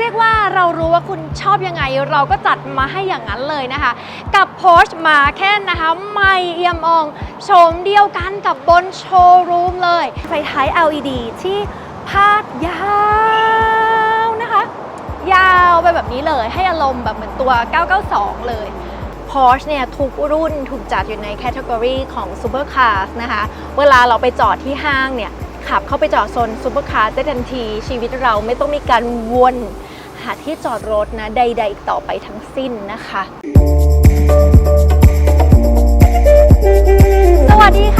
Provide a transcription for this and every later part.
เรียกว่าเรารู้ว่าคุณชอบยังไง เราก็จัดมาให้อย่างนั้นเลยนะคะ กับ Porsche Macan นะคะใหม่เอี่ยมอองโฉมเดียวกันกับบนโชว์รูมเลย ไฟท้าย LED ที่พาดยาวนะคะ ยาวไปแบบนี้เลยให้อารมณ์แบบเหมือนตัว 992 เลย Porsche เนี่ยทุกรุ่นถูกจัดอยู่ในแคตตากรีของ Super Cars นะคะ เวลาเราไปจอดที่ห้างเนี่ย ขับเข้าไปจอดโซน Super Cars ได้ทันที ชีวิตเราไม่ต้องมีการวน หาที่จอดรถนะใดๆอีกต่อไปทั้งสิ้นนะคะ สวัสดีค่ะ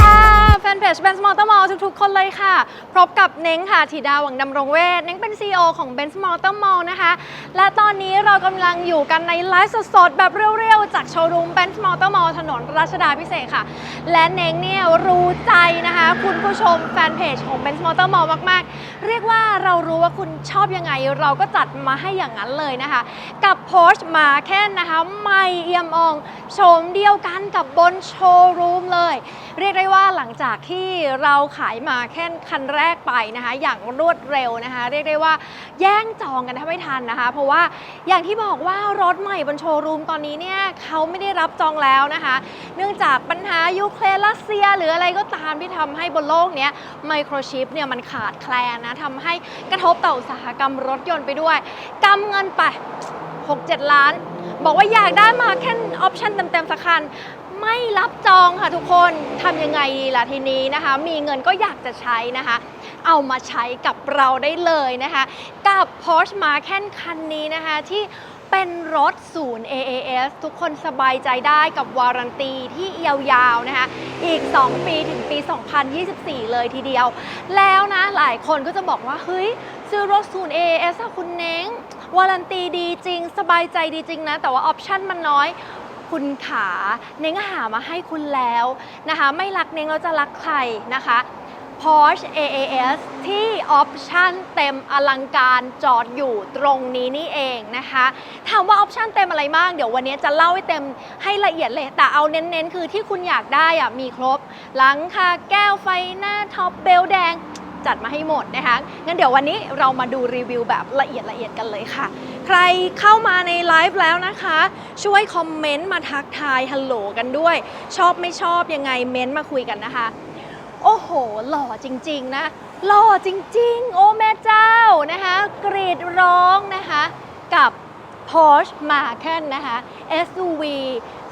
เพจ Benz Motor Mall ทุกๆ คนเลยค่ะ พบกับเน้งค่ะธีดาหวังดำรงเวท เน้งเป็น CEO ของ Benz Motor Mall นะคะ และตอนนี้เรากำลังอยู่กันในไลฟ์สดๆ แบบเรียวๆ จากโชว์รูม Benz Motor Mall ถนนรัชดาพิเศษค่ะ และเน้งเนี่ยรู้ใจนะคะ คุณผู้ชมแฟนเพจของ Benz Motor Mall มากๆ เรียกว่าเรารู้ว่าคุณชอบยังไง เราก็จัดมาให้อย่างนั้นเลยนะคะ กับ Porsche Macan นะคะใหม่เอี่ยมอ่องโฉมเดียวกันกับบนโชว์รูมเลยเรียกได้ว่าหลังจากที่เราขายมาแค่คันแรกไปนะคะ อย่างรวดเร็วนะคะ เรียกได้ว่าแย่งจองกันแทบไม่ทันนะคะ เพราะว่าอย่างที่บอกว่ารถใหม่บนโชว์รูมตอนนี้เนี่ยเขาไม่ได้รับจองแล้วนะคะ เนื่องจากปัญหายูเครนรัสเซีย หรืออะไรก็ตามที่ทำให้บนโลกเนี้ยไมโครชิปเนี่ยมันขาดแคลนนะทำให้กระทบต่ออุตสาหกรรมรถยนต์ไปด้วยกำเงินไป 6-7 ล้าน บอกว่าอยากได้มาแค่ออปชั่นเต็มๆสักคัน ไม่รับจองค่ะทุกคนทำยังไงดีล่ะทีนี้นะคะ มีเงินก็อยากจะใช้นะคะ เอามาใช้กับเราได้เลยนะคะ กับ Porsche Macan คันนี้นะคะที่เป็นรถศูนย์ AAS ทุกคนสบายใจได้กับวารันตีที่ยาวๆนะคะอีก 2 ปีถึงปี 2024 เลยทีเดียว แล้วนะหลายคนก็จะบอกว่า เฮ้ย ซื้อรถศูนย์ AAS คุณเน้งวารันตีดีจริง สบายใจดีจริงนะ แต่ว่าออปชั่นมันน้อย คุณขาเน้งหามาให้คุณแล้วนะคะ ไม่รักเน้งเราจะรักใครนะคะ Porsche AAS ที่ออปชั่นเต็มอลังการจอดอยู่ตรงนี้นี่เองนะคะถามว่าออปชั่นเต็มอะไรบ้างเดี๋ยววันนี้จะเล่าให้เต็มให้ละเอียดเลย แต่เอาเน้นๆ คือที่คุณอยากได้อะมีครบ หลังคาแก้วไฟหน้าท็อปเบลแดงจัดมาให้หมดนะคะงั้นเดี๋ยววันนี้เรามาดูรีวิวแบบละเอียดละเอียดกันเลยค่ะ รเข้ามาในไลฟ์แล้วนะคะ ช่วยคอมเมนต์มาทักทายฮัลโหลกันด้วย ชอบไม่ชอบยังไงเม้นต์มาคุยกันนะคะ โอ้โห หล่อจริง ๆ นะ หล่อจริง ๆ โอ้แม่เจ้านะคะ กรีดร้องนะคะ กับ Porsche Macan นะคะ SUV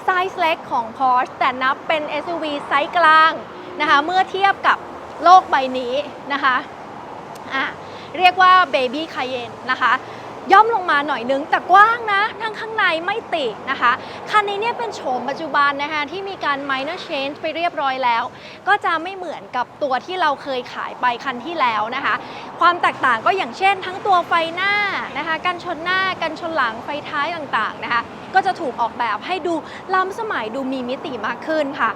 ไซส์เล็กของ Porsche แต่นับเป็น SUV ไซส์กลางนะคะ เมื่อเทียบกับโลกใบนี้นะคะอะเรียกว่า Baby Cayenne นะคะ ย่อมลงมาหน่อยนึง แต่กว้างนะทั้งข้างในไม่ตินะคะ คันนี้เนี่ยเป็นโฉมปัจจุบันนะคะที่มีการ minor change ไปเรียบร้อยแล้ว ก็จะไม่เหมือนกับตัวที่เราเคยขายไปคันที่แล้วนะคะ ความแตกต่างก็อย่างเช่น ทั้งตัวไฟหน้านะคะกันชนหน้ากันชนหลังไฟท้ายต่างๆนะคะก็จะถูกออกแบบให้ดูล้ำสมัยดูมีมิติมากขึ้นค่ะ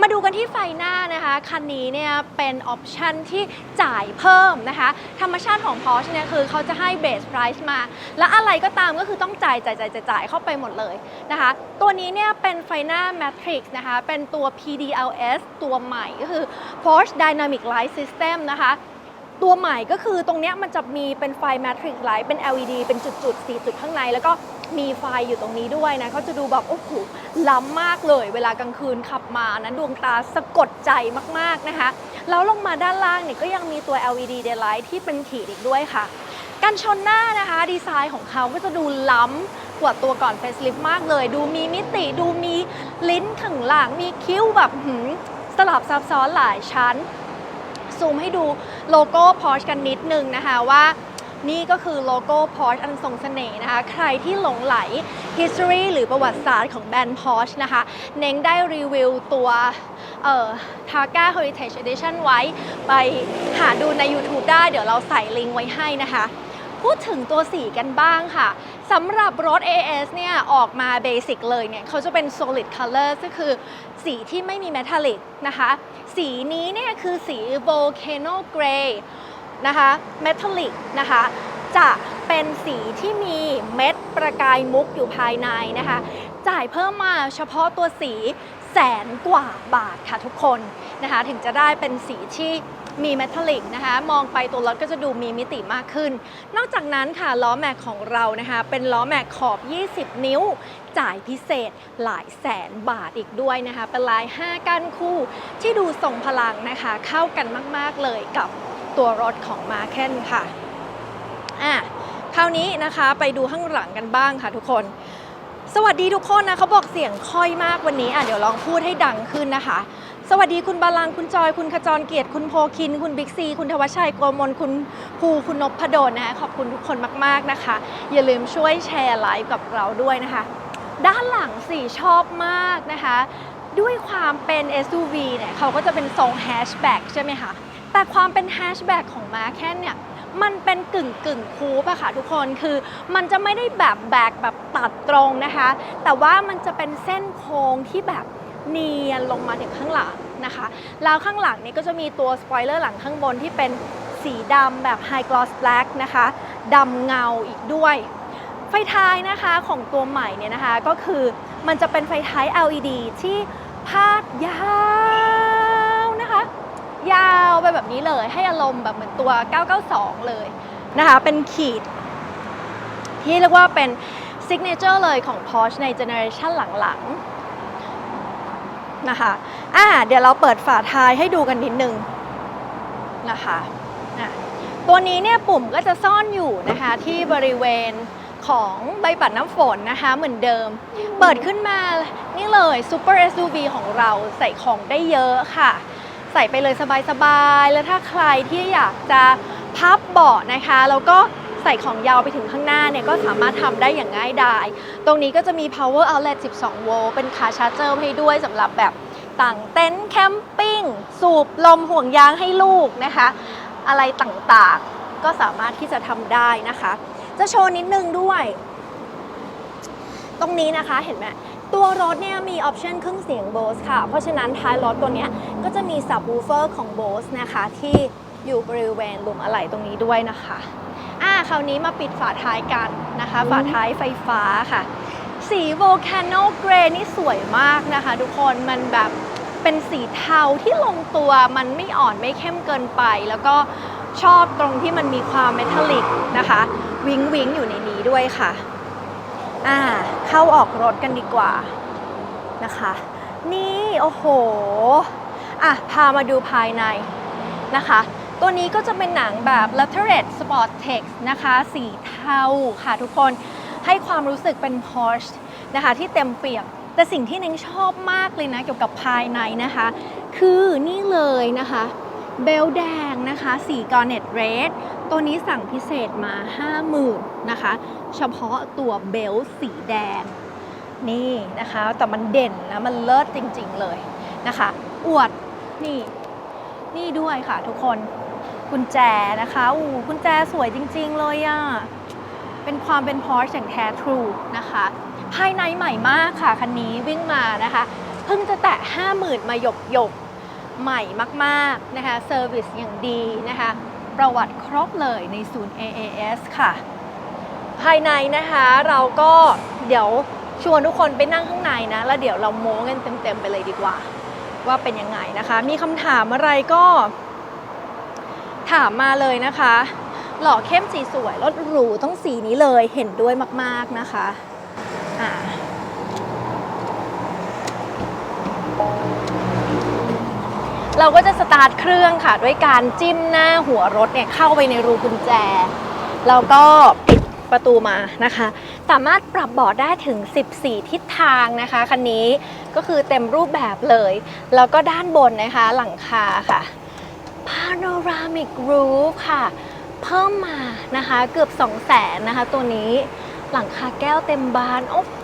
มาดูกันที่ไฟหน้านะคะ คันนี้เนี่ยเป็นออปชันที่จ่ายเพิ่มนะคะ ธรรมชาติของ Porsche เนี่ยคือเขาจะให้เบสไพรซ์มา และอะไรก็ตามก็คือต้องจ่ายจ่ายจ่ายจ่ายเข้าไปหมดเลยนะคะ ตัวนี้เนี่ยเป็นไฟหน้า Matrix นะคะ เป็นตัว PDLS ตัวใหม่ก็คือ Porsche Dynamic Light System นะคะตัวใหม่ก็คือตรงเนี้ยมันจะมีเป็นไฟ Matrix Light เป็น LED เป็นจุดๆ 4 จุดข้างใน แล้วก็ มีไฟอยู่ตรงนี้ด้วยนะเขาจะดูแบบโอ้โหล้ำมากเลย เวลากลางคืนขับมานะดวงตาสะกดใจมากๆนะคะ แล้วลงมาด้านล่างเนี่ยก็ยังมีตัว LED daylight ที่เป็นขีดอีกด้วยค่ะกันชนหน้านะคะ ดีไซน์ของเขาก็จะดูล้ำกว่าตัวก่อน facelift มากเลย ดูมีมิติดูมีลิ้นข้างหลังมีคิ้วแบบหืมสลับซับซ้อนหลายชั้น ซูมให้ดูโลโก้ Porsche กันนิดนึงนะคะว่า นี่ก็คือโลโก้ Porsche อันทรงเสน่ห์นะคะ ใครที่หลงไหล history หรือประวัติศาสตร์ของแบรนด์ Porsche นะคะ เน้งได้รีวิวตัวเอ่อ Targa Heritage Edition ไว้ ไปหาดูใน YouTube ได้ เดี๋ยวเราใส่ลิงก์ไว้ให้นะคะพูดถึงตัวสีกันบ้างค่ะสำหรับรถ AS เนี่ย ออกมาเบสิกเลยเนี่ยเขาจะเป็น solid color ก็คือสีที่ไม่มี metallic นะคะ สีนี้เนี่ยคือสี volcano gray นะคะ metallic นะคะจะเป็นสีที่มีเม็ดประกายมุกอยู่ภายในนะคะ จ่ายเพิ่มมาเฉพาะตัวสีแสนกว่าบาทค่ะทุกคนนะคะถึงจะได้เป็นสีที่มีเมทัลลิกนะคะ มองไปตัวรถก็จะดูมีมิติมากขึ้น นอกจากนั้นค่ะล้อแม็กของเรานะคะ เป็นล้อแม็กขอบ 20 นิ้ว จ่ายพิเศษหลายแสนบาทอีกด้วยนะคะ เป็นลาย 5 ก้านคู่ที่ดูทรงพลังนะคะ เข้ากันมาก ๆ เลยกับ ตัวรถของมาเคนค่ะอะคราวนี้นะคะไปดูข้างหลังกันบ้างค่ะทุกคน สวัสดีทุกคนนะเขาบอกเสียงค่อยมากวันนี้อะเดี๋ยวลองพูดให้ดังขึ้นนะคะ สวัสดีคุณบาลังคุณจอย คุณขจรเกียรติคุณโพคิน คุณบิ๊กซี คุณทวชชัยโกมลคุณภูคุณนพดลนะคะขอบคุณทุกคนมากๆนะคะ อย่าลืมช่วยแชร์ไลฟ์กับเราด้วยนะคะ ด้านหลังสี่ชอบมากนะคะ ด้วยความเป็น SUV เนี่ยเขาก็จะเป็นทรงแฮชแบ็กใช่ไหมคะ แต่ความเป็นแฮชแบ็กของมาแค่เนี่ยมันเป็นกึ่งกึ่งคูปอะค่ะทุกคนคือมันจะไม่ได้แบบแบกแบบตัดตรงนะคะ แต่ว่ามันจะเป็นเส้นโค้งที่แบบเนียนลงมาถึงข้างหลังนะคะ แล้วข้างหลังนี้ก็จะมีตัวสปอยเลอร์หลังข้างบนที่เป็นสีดำแบบ High Gloss Black นะคะดำเงาอีกด้วย ไฟท้ายนะคะของตัวใหม่เนี่ยนะคะก็คือมันจะเป็นไฟท้าย LED ที่พาดยาว ยาวไปแบบนี้เลย ให้อารมณ์แบบเหมือนตัว 992 เลยนะคะ เป็นขีด ที่เรียกว่าเป็นซิกเนเจอร์เลยของ Porsche ในเจเนอเรชันหลังๆนะคะอ่าเดี๋ยวเราเปิดฝาท้ายให้ดูกันนิดนึงนะคะะตัวนี้เนี่ยปุ่มก็จะซ่อนอยู่นะคะที่บริเวณของใบปัดน้ำฝนนะคะเหมือนเดิม เปิดขึ้นมานี่เลย Super SUV ของเราใส่ของได้เยอะค่ะ ใส่ไปเลยสบายๆ แล้วถ้าใครที่อยากจะพับเบาะนะคะแล้วก็ใส่ของยาวไปถึงข้างหน้าเนี่ยก็สามารถทำได้อย่างง่ายดาย ตรงนี้ก็จะมี power outlet 12 โวลต์ เป็นคาชาร์เจอร์ให้ด้วยสำหรับแบบต่างเต็นท์แคมปิ้ง สูบลมห่วงยางให้ลูกนะคะ อะไรต่างๆ ก็สามารถที่จะทำได้นะคะ จะโชว์นิดนึงด้วย ตรงนี้นะคะเห็นไหม ตัวรถเนี่ยมีออปชันเครื่องเสียง Bose ค่ะ เพราะฉะนั้นท้ายรถตัวนี้ก็จะมีซับ w ูเฟอร์ของ Bose นะคะที่อยู่บริเวณหลุมอะไหล่ตรงนี้ด้วยนะคะอ่าคราวนี้มาปิดฝาท้ายกันนะคะ ฝาท้ายไฟฟ้าค่ะ สี Volcano Grey นี่สวยมากนะคะ ทุกคนมันแบบเป็นสีเทาที่ลงตัวมันไม่อ่อนไม่เข้มเกินไป แล้วก็ชอบตรงที่มันมีความเมทัลลิกนะคะ วิงวิงอยู่ในนี้ด้วยค่ะ อ่าเข้าออกรถกันดีกว่านะคะ นี่โอ้โหอะพามาดูภายในนะคะ ตัวนี้ก็จะเป็นหนังแบบ l a t e r a t e Sport Text นะคะ สีเทาค่ะทุกคนให้ความรู้สึกเป็น Porsche นะคะ ที่เต็มเปี่ยมแต่สิ่งที่น้งชอบมากเลยนะ เกี่ยวกับภายในนะคะ คือนี่เลยนะคะ เบลแดงนะคะ สีกอร์เน็ตเรด ตัวนี้สั่งพิเศษมา 50,000นะคะ เฉพาะตัวเบลสีแดง นี่นะคะ แต่มันเด่นนะมันเลิศจริงๆเลยนะคะ อวดนี่นี่ด้วยค่ะทุกคนกุญแจนะคะอู้กุญแจสวยจริงๆเลยอะ่ะ เป็นความเป็น Porsche อย่างแท้ทรูนะคะ ภายในใหม่มากค่ะ คันนี้วิ่งมานะคะ เพิ่งจะแตะ 50,000 มาหยกหยกใหม่มากๆนะคะเซอร์วิสอย่างดีนะคะ ประวัติครบเลยในศูนย์ AAS ค่ะ ภายในนะคะเราก็เดี๋ยวชวนทุกคนไปนั่งข้างในนะ แล้วเดี๋ยวเราโม้กันเต็มๆไปเลยดีกว่า ว่าเป็นยังไงนะคะ มีคำถามอะไรก็ ถามมาเลยนะคะ หล่อเข้มสีสวยรถหรูต้องสีนี้เลยเห็นด้วยมากๆนะคะอ่า เราก็จะสตาร์ทเครื่องค่ะ ด้วยการจิ้มหน้าหัวรถเนี่ยเข้าไปในรูกุญแจ แล้วก็ปิดประตูมานะคะ สามารถปรับเบาะได้ถึง 14 ทิศทางนะคะคันนี้ก็คือเต็มรูปแบบเลย แล้วก็ด้านบนนะคะหลังคาค่ะ Panoramic Roof ค่ะ เพิ่มมานะคะเกือบ 2 0 0แสนนะคะ ตัวนี้หลังคาแก้วเต็มบาน โอ้โห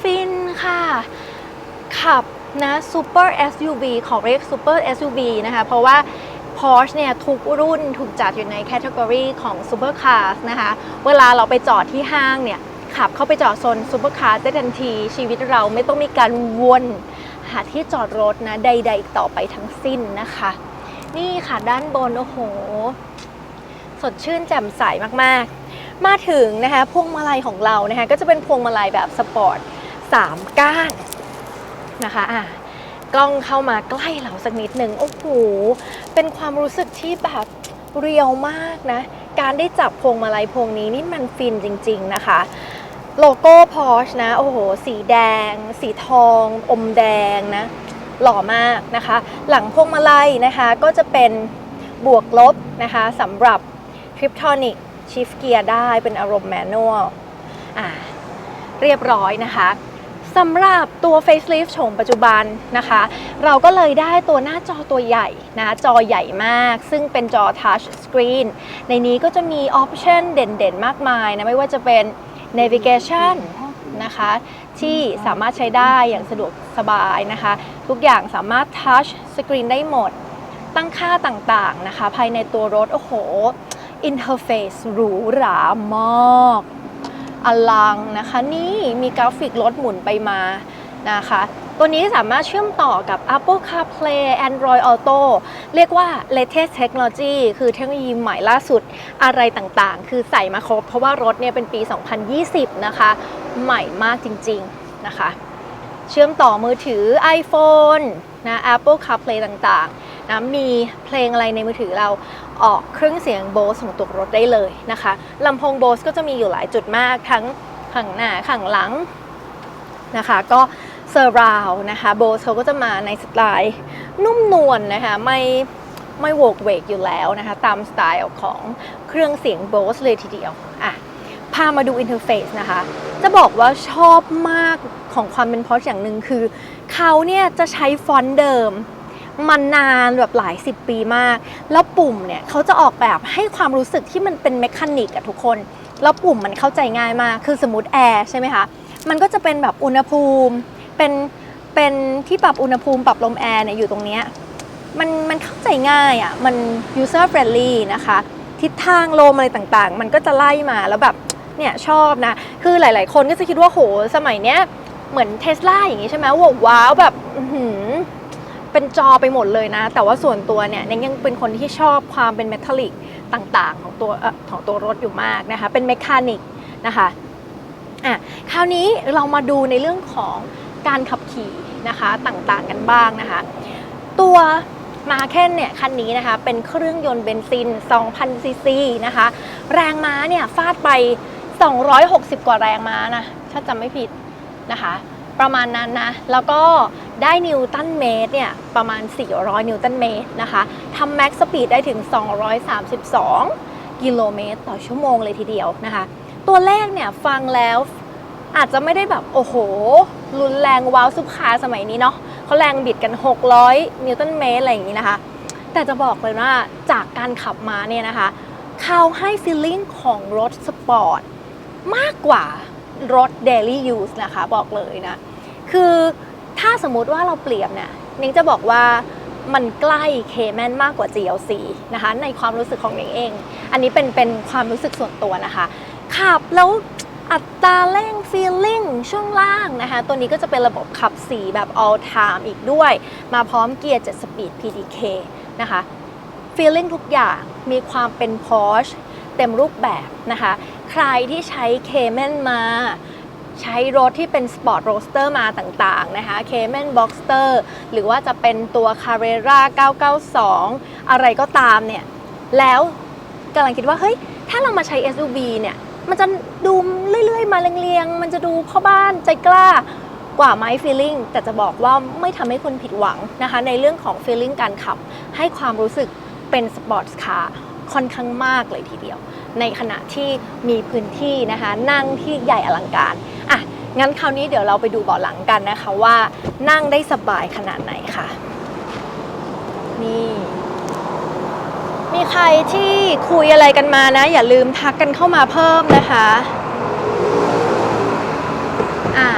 ฟินค่ะ ขับ นะ Super SUV ขอเรียก Super SUV นะคะ เพราะว่า Porsche เนี่ยทุกรุ่นถูกจัดอยู่ในแคตตากรีของ Super Cars นะคะ เวลาเราไปจอดที่ห้างเนี่ย ขับเข้าไปจอดโซน Super Cars ได้ทันที ชีวิตเราไม่ต้องมีการวนหาที่จอดรถนะใดๆต่อไปทั้งสิ้นนะคะ นี่ค่ะด้านบน โอ้โห สดชื่นแจ่มใสมากๆ มาถึงนะคะพวงมาลัยของเรานะคะก็จะเป็นพวงมาลัยแบบสปอร์ต 3 ก้าน นะคะอะกล้องเข้ามาใกล้เราสักนิดหนึ่งโอ้โหเป็นความรู้สึกที่แบบเรียวมากนะ การได้จับพวงมาลัยพวงนี้นี่มันฟินจริง ๆนะคะ โลโก้พอชนะ โอ้โห สีแดง สีทอง อมแดงนะ หล่อมากนะคะ หลังพวงมาลัยนะคะ ก็จะเป็นบวกลบนะคะสำหรับ Triptonic Shift Gear ได้เป็นอารมณ์แมนนวลอ่าเรียบร้อยนะคะ สำหรับตัว Facelift โฉมปัจจุบันนะคะ เราก็เลยได้ตัวหน้าจอตัวใหญ่นะจอใหญ่มาก ซึ่งเป็นจอ Touch Screen ในนี้ก็จะมีออปชันเด่นๆ มากมายนะ ไม่ว่าจะเป็น Navigation นะคะที่สามารถใช้ได้อย่างสะดวกสบายนะคะ ทุกอย่างสามารถ Touch Screen ได้หมด ตั้งค่าต่างๆนะคะ ภายในตัวรถ โอ้โหอินเทอร์เฟซหรูหรามาก อลังนะคะ นี่มีกราฟิกรถหมุนไปมานะคะ ตัวนี้สามารถเชื่อมต่อกับ Apple CarPlay Android Auto เรียกว่า latest technology คือเทคโนโลยีใหม่ล่าสุดอะไรต่างๆ คือใส่มาครบ เพราะว่ารถเนี่ยเป็นปี 2020 นะคะ ใหม่มากจริงๆนะคะ เชื่อมต่อมือถือ iPhone นะ Apple CarPlay ต่างๆ นะมีเพลงอะไรในมือถือเราออกเครื่องเสียง Bose ของตัวรถได้เลยนะคะลำโพง Bose ก็จะมีอยู่หลายจุดมากทั้งข้างหน้าข้างหลังนะคะก็เซอร์ราวนะคะ Bose เขาก็จะมาในสไตล์นุ่มนวลนะคะไม่ไม่โวกเวกอยู่แล้วนะคะ ตามสไตล์ของเครื่องเสียง Bose เลยทีเดียวอะพามาดูอินเทอร์เฟซนะคะ จะบอกว่าชอบมากของความเป็นพอชอย่างหนึ่งคือ เขาเนี่ยจะใช้ฟอนต์เดิม มันนานแบบหลายสิบปีมาก แล้วปุ่มเนี่ยเขาจะออกแบบให้ความรู้สึกที่มันเป็นเมคานิกอะทุกคน แล้วปุ่มมันเข้าใจง่ายมาก คือสมมติแอร์ใช่ไหมคะ มันก็จะเป็นแบบอุณหภูมิ เป็นเป็นที่ปรับอุณหภูมิปรับลมแอร์เนี่ยอยู่ตรงเนี้ยมันมันเข้าใจง่ายอะ่ะมัน user friendly นะคะ ทิศทางลมอะไรต่างๆ มันก็จะไล่มาแล้วแบบเนี่ยชอบนะ คือหลาย ๆ คนก็จะคิดว่าโหสมัยเนี้ยเหมือนเทสลาอย่างงี้ใช่ไหมว้าว้าวแบบอื เป็นจอไปหมดเลยนะ แต่ว่าส่วนตัวเนี่ยเนยยังเป็นคนที่ชอบความเป็นเมทัลลิกต่างๆ ของตัวอของตัวรถอยู่มากนะคะ เป็นเมคานิกนะคะอะคราวนี้เรามาดูในเรื่องของการขับขี่นะคะต่างๆกันบ้างนะคะ ตัวมาเคนเนี่ยคันนี้นะคะ เป็นเครื่องยนต์เบนซิน 2,000 ซีซีนะคะ แรงม้าเนี่ยฟาดไป 260 กว่าแรงม้านะ ถ้าจำไม่ผิดนะคะ ประมาณนั้นนะ แล้วก็ ได้นิวตันเมตรเนี่ยประมาณ 400 นิวตันเมตรนะคะทำแม็กซ์สปีดได้ถึง 232 กิโลเมตรต่อชั่วโมงเลยทีเดียวนะคะ ตัวเลขเนี่ยฟังแล้วอาจจะไม่ได้แบบ โอ้โห รุนแรงว้าวซุปคาร์สมัยนี้เนาะเขาแรงบิดกัน 600 นิวตันเมตรอะไรอย่างนี้นะคะ แต่จะบอกเลยว่าจากการขับมาเนี่ยนะคะเขาให้ฟีลลิ่งของรถสปอร์ตมากกว่ารถ daily use นะคะบอกเลยนะ คือ ถ้าสมมติว่าเราเปรียบเนี่ยนิ้งจะบอกว่ามันใกล้เคแมนมากกว่า GLC นะคะในความรู้สึกของนิ้งเอง อันนี้เป็นเป็นความรู้สึกส่วนตัวนะคะขับแล้วอัตราเร่ง feeling ช่วงล่างนะคะ ตัวนี้ก็จะเป็นระบบขับ 4 แบบ all time อีกด้วย มาพร้อมเกียร์7สปีด PDK นะคะ feeling ทุกอย่างมีความเป็น Porsche เต็มรูปแบบนะคะ ใครที่ใช้เคแมนมา ใช้รถที่เป็นสปอร์ตโรสเตอร์มาต่างๆนะคะเคแมนบ็อกสเตอร์หรือว่าจะเป็นตัว Carrera 992 อะไรก็ตามเนี่ย แล้วกำลังคิดว่าเฮ้ย ถ้าเรามาใช้ SUV เนี่ย มันจะดูเรื่อยๆ มาเรียงๆ มันจะดูพ่อบ้านใจกล้ากว่าไหม feeling แต่จะบอกว่าไม่ทำให้คุณผิดหวังนะคะ ในเรื่องของ feeling การขับ ให้ความรู้สึกเป็นสปอร์ตคาร์ค่อนข้างมากเลยทีเดียว ในขณะที่มีพื้นที่นะคะ นั่งที่ใหญ่อลังการ งั้นคราวนี้เดี๋ยวเราไปดูเบาะหลังกันนะคะว่านั่งได้สบายขนาดไหนค่ะ นี่ มีใครที่คุยอะไรกันมานะ อย่าลืมทักกันเข้ามาเพิ่มนะคะอ่า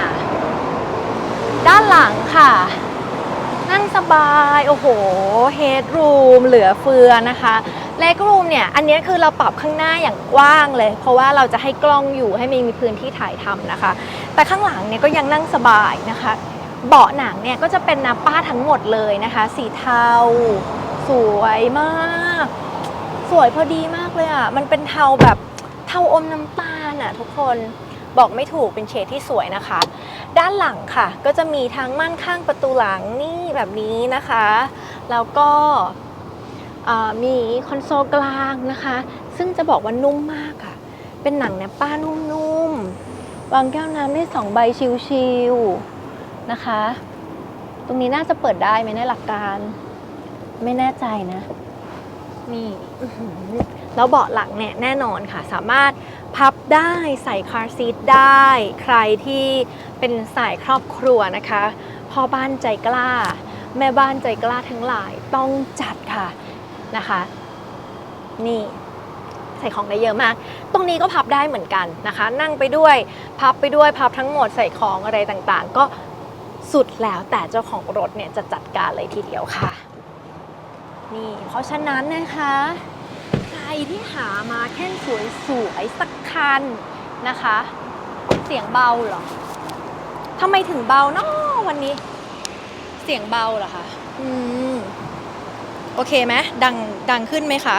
ด้านหลังค่ะ นั่งสบาย โอ้โหเฮดรูมเหลือเฟือนะคะ เลกรูมเนี่ย อันนี้คือเราปรับข้างหน้าอย่างกว้างเลย เพราะว่าเราจะให้กล้องอยู่ให้มีมีพื้นที่ถ่ายทำนะคะ แต่ข้างหลังเนี่ยก็ยังนั่งสบายนะคะ เบาะหนังเนี่ยก็จะเป็นนาป้าทั้งหมดเลยนะคะ สีเทา สวยมาก สวยพอดีมากเลยอะ มันเป็นเทาแบบเทาอมน้ำตาลอะทุกคนบอกไม่ถูกเป็นเฉดที่สวยนะคะ ด้านหลังค่ะ ก็จะมีทั้งม่านข้างประตูหลังนี่แบบนี้นะคะ แล้วก็ มีคอนโซลกลางนะคะ ซึ่งจะบอกว่านุ่มมากค่ะเป็นหนังแนปป้านุ่มๆวางแก้วน้ำได้สองใบชิวๆนะคะ ตรงนี้น่าจะเปิดได้ไหมในหลักการ ไม่แน่ใจนะนี่แล้วเบาะหลังเนี่ยแน่นอนค่ะ สามารถพับได้ใส่คาร์ซีทได้ ใครที่เป็นสายครอบครัวนะคะพ่อบ้านใจกล้า แม่บ้านใจกล้าทั้งหลายต้องจัดค่ะ นะคะ นี่ใส่ของได้เยอะมาก ตรงนี้ก็พับได้เหมือนกันนะคะ นั่งไปด้วย พับไปด้วย พับทั้งหมดใส่ของอะไรต่างๆ ก็สุดแล้วแต่เจ้าของรถเนี่ยจะจัดการเลยทีเดียวค่ะ นี่เพราะฉะนั้นนะคะใครที่หามาแค่สวยๆสักคันนะคะ เสียงเบาเหรอทำไมถึงเบาเนาะวันนี้ เสียงเบาเหรอคะ อืม อเคไหมดังดังขึ้นไหมคะ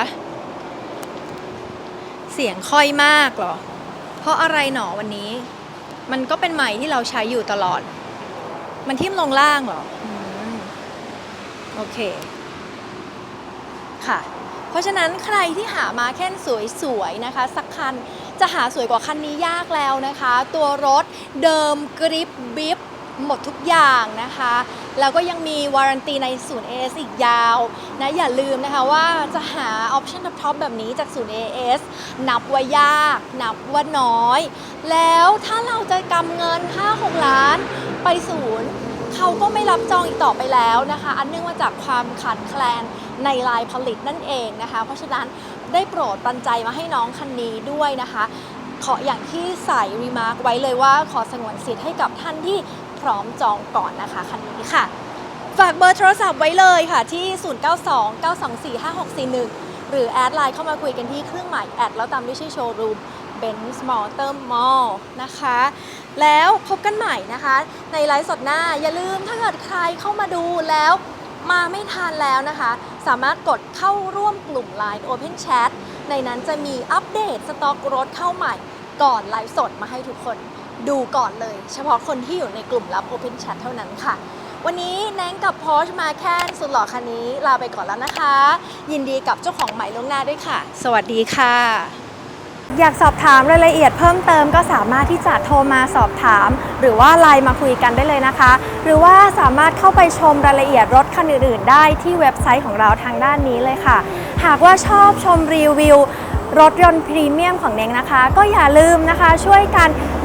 เสียงค่อยมากเหรอ เพราะอะไรหนอวันนี้ มันก็เป็นใหม่ที่เราใช้อยู่ตลอด มันทิ่มลงล่างเหรอโอเค ค่ะ เพราะฉะนั้นใครที่หามาแค่นสวยๆนะคะ สักคันจะหาสวยกว่าคันนี้ยากแล้วนะคะ ตัวรถเดิมกริปบิฟ หมดทุกอย่างนะคะแล้วก็ยังมีวารันตีในศูนย์ AS อีกยาวนะอย่าลืมนะคะว่าจะหาออปชั่นท็อปแบบนี้จากศูนย์ AS นับว่ายาก นับว่าน้อย แล้วถ้าเราจะกำเงิน5-6ล้านไปศูนย์เขาก็ไม่รับจองอีกต่อไปแล้วนะคะ อันเนื่องมาจากความขาดแคลนในลายผลิตนั่นเองนะคะ เพราะฉะนั้นได้โปรดปันใจมาให้น้องคันนี้ด้วยนะคะ ขออย่างที่ใส่รีมาร์กไว้เลยว่าขอสงวนสิทธิ์ให้กับท่านที่ พร้อมจองก่อนนะคะคันนี้ค่ะ ฝากเบอร์โทรศัพท์ไว้เลยค่ะ ที่ 0929245641 หรือแอดไลน์เข้ามาคุยกันที่เครื่องหมายแอดแล้วตามด้วยชื่อโชว์รูม Benz Motor Mall นะคะ แล้วพบกันใหม่นะคะ ในไลฟ์สดหน้าอย่าลืมถ้าเกิดใครเข้ามาดูแล้วมาไม่ทันแล้วนะคะ สามารถกดเข้าร่วมกลุ่ม Line Open Chat ในนั้นจะมีอัปเดตสต็อกรถเข้าใหม่ก่อนไลฟ์สดมาให้ทุกคน ดูก่อนเลย เฉพาะคนที่อยู่ในกลุ่มลับ Open Chat เท่านั้นค่ะ วันนี้แนงกับพอชมาแค่นสุดหล่อคันนี้ลาไปก่อนแล้วนะคะ ยินดีกับเจ้าของใหม่ล่วงหน้าด้วยค่ะ สวัสดีค่ะ อยากสอบถามรายละเอียดเพิ่มเติมก็สามารถที่จะโทรมาสอบถาม หรือว่าไลน์มาคุยกันได้เลยนะคะ หรือว่าสามารถเข้าไปชมรายละเอียดรถคันอื่นๆ ได้ที่เว็บไซต์ของเราทางด้านนี้เลยค่ะ หากว่าชอบชมรีวิวรถยนต์พรีเมียมของเน้งนะคะ ก็อย่าลืมนะคะช่วยกัน